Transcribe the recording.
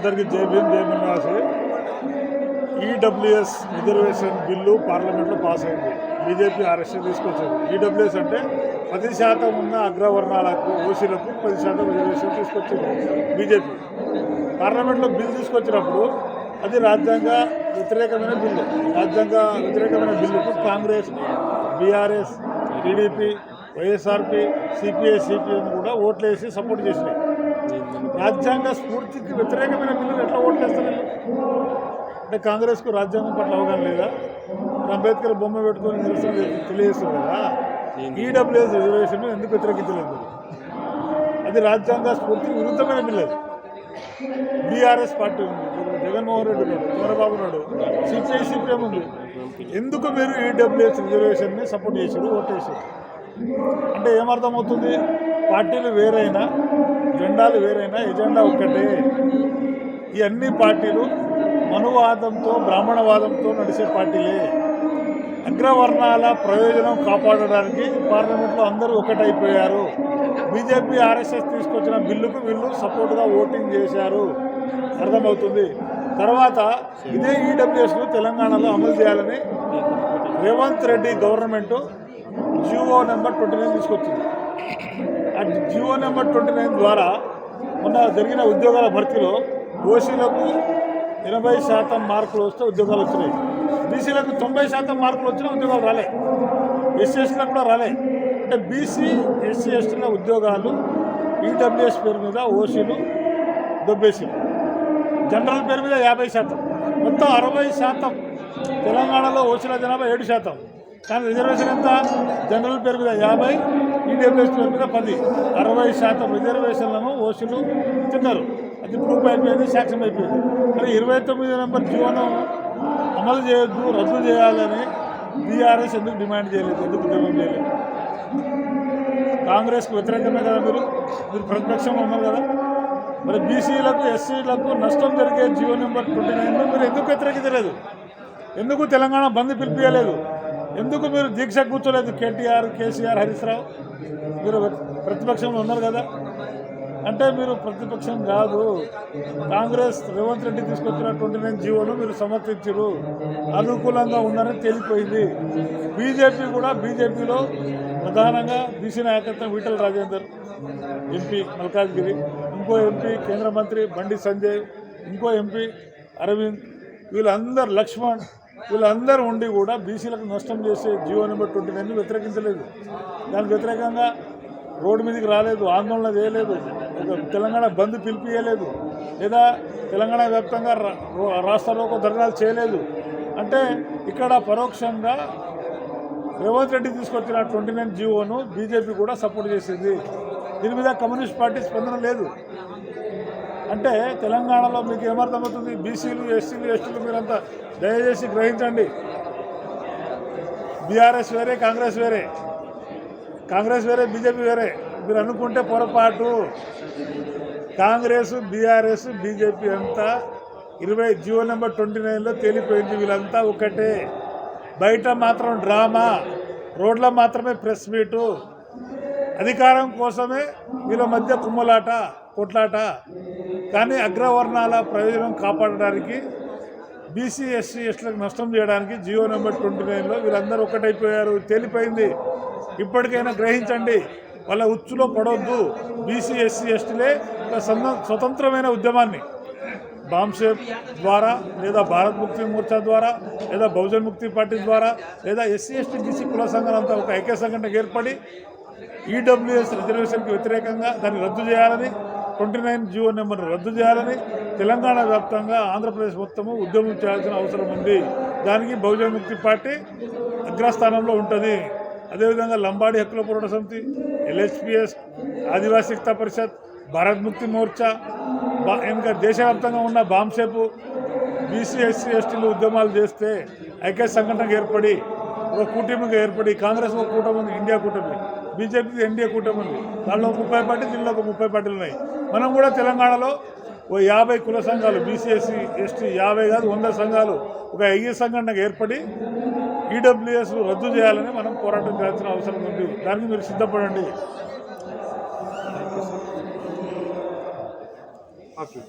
అందరికీ జై భీం జై మన్నాసి. ఈడబ్ల్యూఎస్ రిజర్వేషన్ బిల్లు పార్లమెంట్లో పాస్ అయింది. బీజేపీ అరెస్ట్ తీసుకొచ్చింది ఈడబ్ల్యూఎస్ అంటే పది శాతం ఉన్న అగ్రవర్ణాలకు ఓసీలకు పది శాతం రిజర్వేషన్ తీసుకొచ్చింది బీజేపీ పార్లమెంట్లో బిల్ తీసుకొచ్చినప్పుడు అది రాజ్యాంగ వ్యతిరేకమైన బిల్లు. రాజ్యాంగ వ్యతిరేకమైన బిల్లుకు Congress BRS TDP YSRP CPI CPM కూడా ఓట్లేసి సపోర్ట్ చేసినాయి. రాజ్యాంగ స్ఫూర్తికి వ్యతిరేకమైన బిల్లులు ఎట్లా ఓట్లేస్తారు? అంటే కాంగ్రెస్కు రాజ్యాంగం పట్ల అవగాహన లేదా? అంబేద్కర్ బొమ్మ పెట్టుకొని నిరసన తెలి- తెలియజేస్తారు కదా? ఈడబ్ల్యూఎస్ రిజర్వేషన్ ఎందుకు వ్యతిరేకించలేదు అది రాజ్యాంగ స్ఫూర్తికి విరుద్ధమైన బిల్లు అది. బీఆర్ఎస్ పార్టీ ఉంది. జగన్మోహన్ రెడ్డి ఉన్నాడు చంద్రబాబు ఉన్నాడు సిపిఐ సిపిఎం ఉంది. ఎందుకు మీరు ఈడబ్ల్యూఎస్ రిజర్వేషన్ని సపోర్ట్ చేశారు ఓటేసారు అంటే ఏమర్థమవుతుంది పార్టీలు వేరైనా జెండాలు వేరైనా ఎజెండా ఒక్కటే. ఈ అన్ని పార్టీలు మనువాదంతో బ్రాహ్మణవాదంతో నడిచే పార్టీలే. అగ్రవర్ణాల ప్రయోజనం కాపాడడానికి పార్లమెంట్లో అందరూ ఒకటైపోయారు. బీజేపీ ఆర్ఎస్ఎస్ తీసుకొచ్చిన బిల్లుకు వీళ్ళు సపోర్ట్గా ఓటింగ్ చేశారు. అర్థమవుతుంది? తర్వాత ఇదే ఈడబ్ల్యూఎస్ను తెలంగాణలో అమలు చేయాలని Revanth Reddy government GO number twenty nine తీసుకొచ్చింది. జియో నెంబర్ ట్వంటీ నైన్ ద్వారా మొన్న జరిగిన ఉద్యోగాల భర్తీలో ఓసీలకు ఎనభై శాతం మార్కులు వస్తే ఉద్యోగాలు వచ్చినాయి. బీసీలకు తొంభై శాతం మార్కులు వచ్చినా ఉద్యోగాలు రాలే. ఎస్సీ ఎస్టీలకు కూడా రాలే. అంటే బీసీ ఎస్సీ ఎస్టీల ఉద్యోగాలు ఈడబ్ల్యూఎస్ పేరు మీద ఓసీలు దొబ్బేసింది జనరల్ పేరు మీద యాభై శాతం. మొత్తం అరవై శాతం. తెలంగాణలో ఓసీల జనాభా ఏడు శాతం. కానీ రిజర్వేషన్ ఎంత? జనరల్ పేరు మీద యాభై ఈడబ్ల్యూఎస్ మీద పది. అరవై శాతం రిజర్వేషన్లను ఓసీలు తిన్నారు అది ప్రూఫ్ అయిపోయింది సాక్ష్యం అయిపోయింది. మరి ఇరవై తొమ్మిది నెంబర్ జీవనం అమలు చేయొద్దు రద్దు చేయాలని బీఆర్ఎస్ ఎందుకు డిమాండ్ చేయలేదు ఎందుకు ఉద్యమం చేయలేదు? కాంగ్రెస్కు వ్యతిరేకమే కదా మీరు? మీరు ప్రతిపక్షంలో ఉన్నారు కదా? మరి బీసీలకు ఎస్సీలకు నష్టం జరిగే జీవో నెంబర్ ట్వంటీ నైన్లో మీరు ఎందుకు వ్యతిరేకించలేదు? ఎందుకు తెలంగాణ బంద్ పిలిపించలేదు ఎందుకు మీరు దీక్ష కూర్చోలేదు? కేటీఆర్ కేసీఆర్ హరీష్ రావు మీరు ప్రతిపక్షంలో ఉన్నారు కదా. అంటే మీరు ప్రతిపక్షం కాదు. కాంగ్రెస్ రేవంత్ రెడ్డి తీసుకొచ్చిన ట్వంటీ నైన్ జీవోను మీరు సమర్థించరు. అనుకూలంగా ఉన్నారని తేలిపోయింది. బీజేపీ కూడా బీజేపీలో ప్రధానంగా బీసీ నాయకత్వం ఈటల రాజేందర్. ఎంపీ మల్కాజ్గిరి ఇంకో ఎంపీ కేంద్ర మంత్రి బండి సంజయ్ ఇంకో ఎంపీ అరవింద్. వీళ్ళందరూ లక్ష్మణ్ వీళ్ళందరూ ఉండి కూడా బీసీలకు నష్టం చేసే జీవో నెంబర్ ట్వంటీ నైన్ వ్యతిరేకించలేదు. దానికి వ్యతిరేకంగా రోడ్డు మీదకి రాలేదు ఆందోళన చేయలేదు తెలంగాణ బంద్ పిలిపియలేదు లేదా తెలంగాణ వ్యాప్తంగా రాష్ట్రాల్లో ఒక ధర్నాలు చేయలేదు. అంటే ఇక్కడ పరోక్షంగా రేవంత్ రెడ్డి తీసుకొచ్చిన ట్వంటీ నైన్ జీవోను బీజేపీ కూడా సపోర్ట్ చేసింది. దీని మీద కమ్యూనిస్ట్ పార్టీ స్పందన లేదు. అంటే తెలంగాణలో మీకు ఏమర్థమవుతుంది? బీసీలు ఎస్సీలు ఎస్టీలు మీరంతా దయచేసి గ్రహించండి. బీఆర్ఎస్ వేరే కాంగ్రెస్ వేరే. కాంగ్రెస్ వేరే బీజేపీ వేరే. మీరు అనుకుంటే పొరపాటు. కాంగ్రెస్ బీఆర్ఎస్ బీజేపీ అంతా ఇరవై జియో నెంబర్ ట్వంటీ నైన్లో తేలిపోయింది వీళ్ళంతా ఒకటే. బయట మాత్రం డ్రామా. రోడ్ల మాత్రమే ప్రెస్ మీటు. అధికారం కోసమే వీళ్ళ మధ్య కుమ్మలాట కొట్లాట. కానీ అగ్రవర్ణాల ప్రయోజనం కాపాడడానికి బీసీ ఎస్సీ ఎస్టీలకు నష్టం చేయడానికి జియో నెంబర్ ట్వంటీ నైన్లో వీళ్ళందరూ ఒకటైపోయారు. తేలిపోయింది. ఇప్పటికైనా గ్రహించండి వాళ్ళ ఉచ్చులో పడవద్దు బీసీ ఎస్సీ ఎస్టీలే స్వతంత్రమైన ఉద్యమాన్ని. బాంషేప్ ద్వారా లేదా భారత్ ముక్తి మోర్చా ద్వారా లేదా బహుజన్ ముక్తి పార్టీ ద్వారా లేదా ఎస్సీ ఎస్టీ బీసీ కుల సంఘాలంతా ఒక ఐక్య సంఘటనకు ఏర్పడి ఈడబ్ల్యూఎస్ రిజర్వేషన్కి వ్యతిరేకంగా దాన్ని రద్దు చేయాలని ట్వంటీ నైన్ జియో నెంబర్ను రద్దు చేయాలని తెలంగాణ వ్యాప్తంగా ఆంధ్రప్రదేశ్ మొత్తము ఉద్యమం చేయాల్సిన అవసరం ఉంది. దానికి బహుజన ముక్తి పార్టీ అగ్రస్థానంలో ఉంటుంది. అదేవిధంగా లంబాడి హక్కుల పోరాట సమితి ఎల్హెచ్పిఎస్ ఆదివాసీ పరిషత్ భారత్ ముక్తి మోర్చా బా ఇంకా దేశవ్యాప్తంగా ఉన్న బాంసేపు బీసీ ఎస్సీ ఎస్టీలు ఉద్యమాలు చేస్తే ఐక్య సంఘటనకు ఏర్పడి ఒక కూటమిగా ఏర్పడి కాంగ్రెస్ ఒక కూటమి ఉంది ఇండియా కూటమి. బీజేపీ ఎన్డీఏ కూటమి ఉంది. దానిలో ముప్పై పార్టీ దీనిలో ఒక ముప్పై పార్టీలు ఉన్నాయి. మనం కూడా తెలంగాణలో ఓ యాభై కుల సంఘాలు బీసీఎస్సీ ఎస్టీ యాభై కాదు వంద సంఘాలు ఒక ఐఏ సంఘటనకు ఏర్పడి ఈడబ్ల్యూఎస్ రద్దు చేయాలని మనం పోరాటం చేయాల్సిన అవసరం ఉంది. దానికి మీరు సిద్ధపడండి. ఓకే.